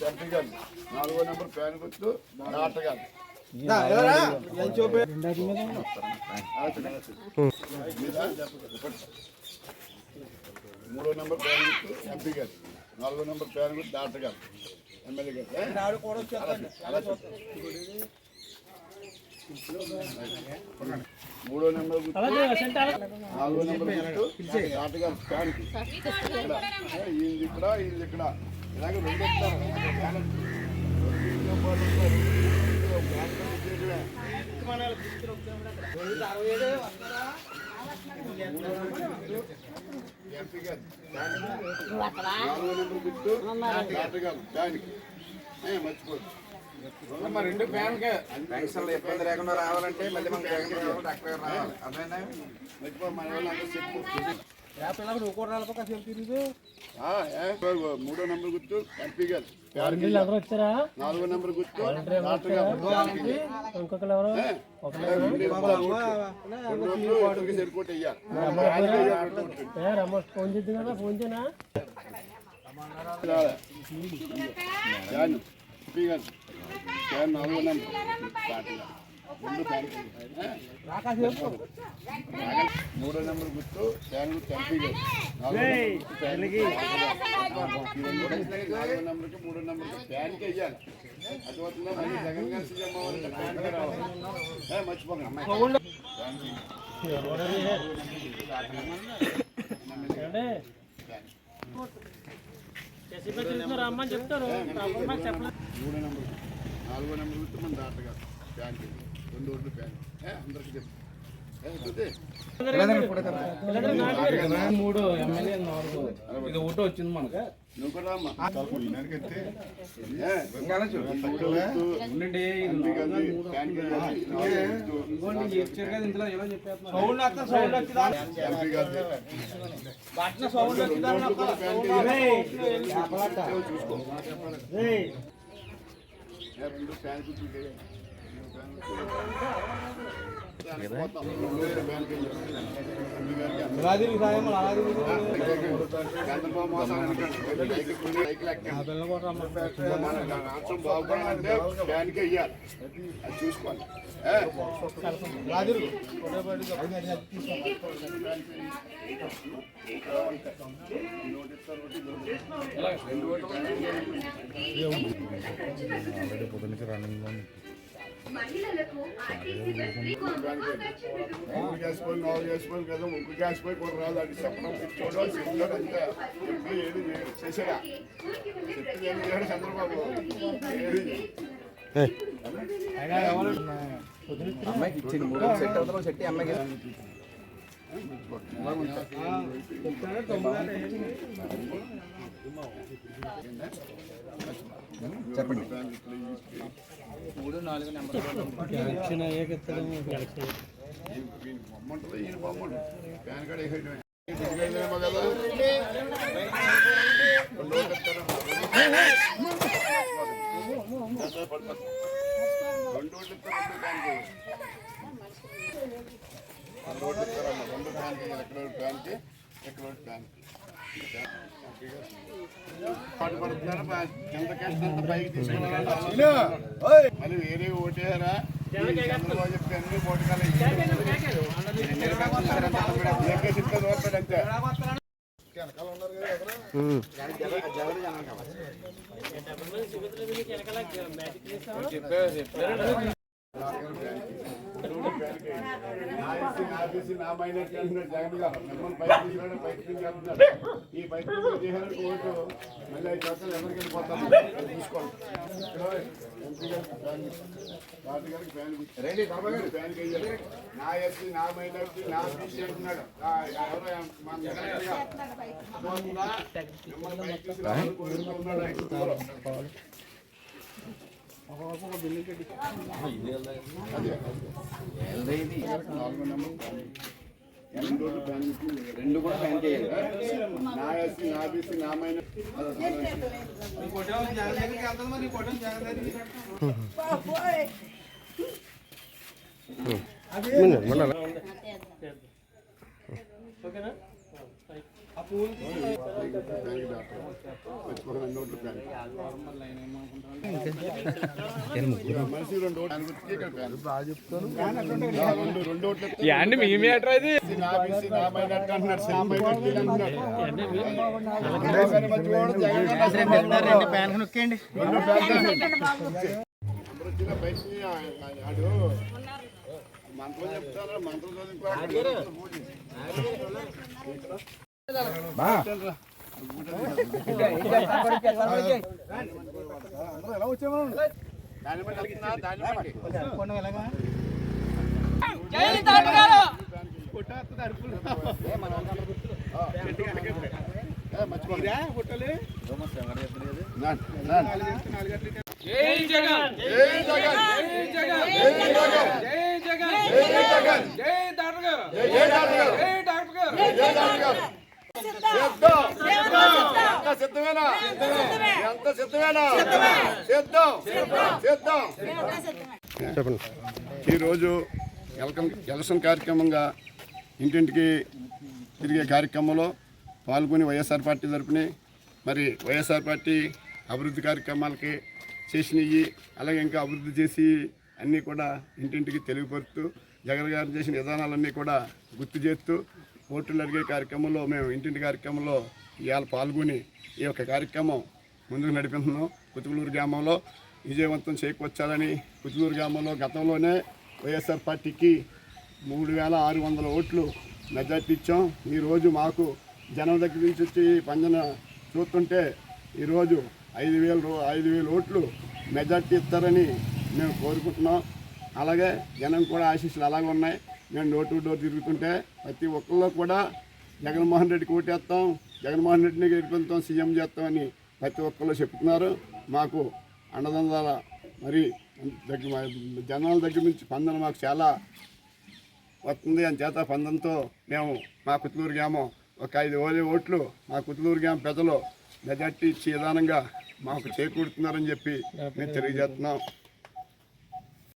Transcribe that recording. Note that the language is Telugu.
చంపిగాను నాలుగో నెంబర్ ప్యాన్ గుర్తు నాటగాను మూడో నెంబర్ ప్యాన్ గుర్తు ఎంపీ గారు నాలుగో నెంబర్ ప్యాన్ గుర్తు డాక్టర్ గారు ఎమ్మెల్యే గారు అలా మూడో నెంబర్ నాలుగో నెంబర్ గుర్తు. డాక్టర్ గారు ప్యాన్కి. ఇక్కడ ఈయనది ఇక్కడ. ఈయనది ఇలాగ రెండు. నాలుగో నెంబర్ మర్చిపోదు రెండు పెన్షన్లు ఇబ్బంది లేకుండా రావాలంటే మళ్ళీ మన జగన్ రావాలి డాక్టర్ గారు రావాలి. మర్చిపో మన వాళ్ళు అందరూ చెప్పు. తిరిగి ఆ, ఏ, మూడో నెంబర్ గుర్తు ఎంపీ గారు. అందరూ వచ్చారా? నాలుగో నెంబర్ గుర్తు డాక్టర్ గారు ఎవరు. ఏ రమ్మ ఫోన్ చేద్దు కదా ఫోన్ చేయనా? ఎంపీ గారు. నాలుగో మూడో నెంబర్ గుర్తు ప్యాన్ గుర్తు నాలుగో నెంబర్ నెంబర్కి మూడో నెంబర్కి అది వస్తుందా మళ్ళీ జగన్ సీఎం అవ్వాలంటే రావాలి మర్చిపోకండి చెప్తారు నాలుగో నెంబర్ గుర్తు మన డాక్టర్ గారు. రెండు ప్యాన్ ఏ, అందరికీ చూస్తే. మూడు ఎమ్మెల్యే ఇది ఒకటి వచ్చింది మనకు సౌండ్ సౌండ్ వచ్చిందా ఎంపీ గారిది. రాష్ట్రం బాగుపడాలంటే ఫ్యాన్కే ఇయ్యాలి అది చూసుకోండి ఏ? మహిళలకు ఆర్టీసీ బస్ ముగ్గురు గ్యాస్ పోయి నాలుగు గ్యాస్ పోయి కదా ముగ్గురు గ్యాస్ పోయి కూడా రాదు. అది చెప్పడం పిచ్చోడు చెప్తాడు అంతే. ఎప్పుడు ఏడు చేయడు. చేశాడా చెప్పింది చంద్రబాబు? ఏడు. అమ్మాయికి ఇచ్చింది మూడు సెట్ అవుతాం సెట్ అమ్మాయికి చెప్పండి. ఎలక్షన్ అయ్యాక ఇస్తాడేమో ఎలక్షన్ ఈయన బొమ్మ ఉంటుంది ఈయన బొమ్మ వేసేయడమే రెండు ఇస్తారమ్మా. రెండు ఫ్యాన్కి ఎక్కడ ఫ్యాన్కి ఎక్కడ ఒకటి ఫ్యాన్కి పాటు పడుతున్నారా పా- కింద కేసినంత పైకి తీసుకురావాలి? మరి వేరే ఓటేరా చంద్రబాబు చెప్పి అన్ని పోటీకాలు ఏకేసి ఇట్లా చూస్తాడు ఆఫీసీ నా మైనస్ అంటున్నాడు జగన్ గారు. మిమ్మల్ని బయట తీసుకురావడం బయట తీసుకెళ్తున్నాడు ఈ బయట చేసేందుకు ఓటు మళ్ళీ ఐదు సంవత్సరాలు ఎవరికి వెళ్ళిపోతాము అది చూసుకోండి. ఇక్కడ ఎంపీ గారికి నా ఎస్సీ నా మైనారిటీ నా బీసీ అంటున్నాడు. ఎవరో మన జగన్? మిమ్మల్ని బయట రెండు రెండు కూడా ఫ్యాన్ చేయాలి నా ఎస్సీ నా బీసీ నా మైన ఓకేనా అండి మీ మీటర్ అది రెండు ప్యాన్ నొక్కేయండి మంత్రం చెప్తారా మంత్రం చదువుకోవాలి దాన్ని బట్టి వెళ్తున్నా, దాన్ని బట్టి. ఏ, మర్చిపోండి. నాన్, నాన్. జై జగన్ జై జగన్ జై జగన్ జై జగన్ జై జగన్ జై జగన్ జై డాక్టర్ గారు జై డాక్టర్ గారు జై డాక్టర్ గారు జై డాక్టర్ గారు సిద్ధం ఎంత సిద్ధమేనా? ఎంత సిద్ధమేనా? సిద్ధం. సిద్ధం. చెప్పండి. ఈరోజు ఎలకం ఎలక్షన్ కార్యక్రమంగా ఇంటింటికి తిరిగే కార్యక్రమంలో పాల్గొని వైఎస్ఆర్ పార్టీ తరపుని మరి వైఎస్ఆర్ పార్టీ అభివృద్ధి కార్యక్రమాలకి చేసినవి అలాగే ఇంకా అభివృద్ధి చేసి అన్నీ కూడా ఇంటింటికి తెలియపరుస్తూ జగన్ గారు చేసిన విధానాలన్నీ కూడా గుర్తు చేస్తూ ఓట్లు అడిగే కార్యక్రమంలో మేము ఇంటింటి కార్యక్రమంలో ఇవాళ పాల్గొని ఈ యొక్క కార్యక్రమం ముందుకు నడిపిస్తున్నాం. కుతుకులూరు గ్రామంలో విజయవంతం చేకూర్చాలని కుతుకులూరు గ్రామంలో గతంలోనే వైఎస్ఆర్ పార్టీకి మూడు వేల ఆరు వందల ఓట్లు మెజార్టీ ఇచ్చాం. ఈరోజు మాకు జనం దగ్గర నుంచి వచ్చి పంజన చూస్తుంటే ఈరోజు ఐదు వేల ఐదు వేల ఓట్లు మెజార్టీ ఇస్తారని మేము కోరుకుంటున్నాం. అలాగే జనం కూడా ఆశీస్సులు అలాగే ఉన్నాయి. మేము డోర్ టు డోర్ తిరుగుతుంటే ప్రతి ఒక్కళ్ళు కూడా జగన్మోహన్ రెడ్డికి ఓటేస్తాం జగన్మోహన్ రెడ్డిని గెలిపిస్తాం సీఎం చేస్తామని ప్రతి ఒక్కళ్ళు చెప్తున్నారు. మాకు అండదండాల మరి దగ్గర జనాల దగ్గర నుంచి స్పందన మాకు చాలా వస్తుంది. అని చేత పందంతో మేము మా కుతులూరు గ్రామం ఒక ఐదు వేల ఓట్లు మా కుతులూరు గ్రామం ప్రజలు మెజార్టీ ఇచ్చే విధానంగా మాకు చేకూరుతున్నారని చెప్పి మేము తెలియజేస్తున్నాం.